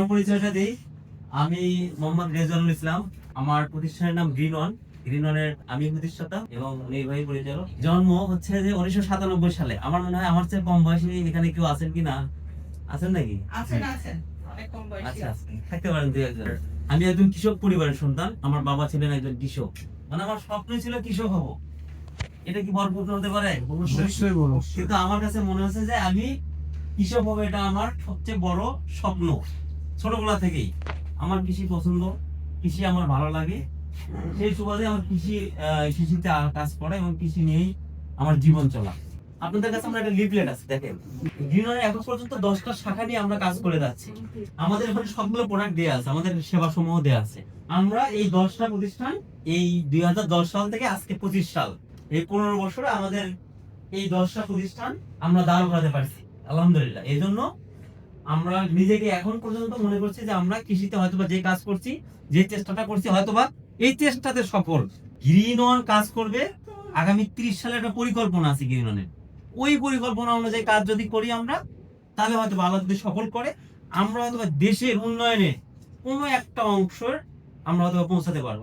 আমার পরিচয়টা দিই। আমি মোহাম্মদ রেজানুল ইসলাম। আমার প্রতিষ্ঠানের নাম গ্রিন ওয়ান। গ্রিন ওয়ানের আমি প্রতিষ্ঠাতা এবং নির্বাহী পরিচালক। জন্ম হচ্ছে যে উনিশশো সাতানব্বই সালে। আমার মনে হয় আমার চেয়ে কম বয়সী এখানে কেউ আছেন কি না আছেন নাকি? আছেন আছেন। অনেক কম বয়সী। আচ্ছা আচ্ছা। থাকতে পারেন দুই একজন। আমি একজন কৃষক পরিবারের সন্তান। আমার বাবা ছিলেন একজন কৃষক। মানে আমার স্বপ্ন ছিল কৃষক হব। এটা কি বরপুর হতে পারে? নিশ্চয়ই কিন্তু আমার কাছে মনে হচ্ছে যে আমি কৃষক হব এটা আমার সবচেয়ে বড় স্বপ্ন। ছোটবেলা থেকেই আমার কৃষি পছন্দ, কৃষি আমার ভালো লাগে। সেই সুবাদে আমার কৃষি কৃষিতে কাজ করা এবং কৃষি নিয়েই আমার জীবন চলা। আপনাদের কাছে আমরা একটা লিফলেট আছে, দেখেন। গ্রিনারে এখন পর্যন্ত দশটা শাখা নিয়ে আমরা কাজ করে যাচ্ছি। আমাদের এখানে সবগুলো প্রোডাক্ট দেওয়া আছে, আমাদের সেবা সমূহ দেওয়া আছে। আমরা এই দশটা প্রতিষ্ঠান, এই দুই হাজার দশ সাল থেকে আজকে পঁচিশ সাল, এই পনেরো বছরে আমাদের এই দশটা প্রতিষ্ঠান আমরা দাঁড় করাতে পারছি। আলহামদুলিল্লাহ। এই জন্য আমরা নিজেকে এখন পর্যন্ত মনে করছি যে আমরা কৃষিতে হয়তোবা যে কাজ করছি, যে চেষ্টাটা করছি, হয়তোবা এই চেষ্টাতে সফল। গ্রিন কাজ করবে, আগামী ত্রিশ সালে একটা পরিকল্পনা আছে গ্রিন ওই পরিকল্পনা অনুযায়ী কাজ যদি করি আমরা, তাহলে হয়তো আল্লাহ যদি সফল করে, আমরা হয়তো দেশের উন্নয়নে কোনো একটা অংশের আমরা হয়তো পৌঁছাতে পারব।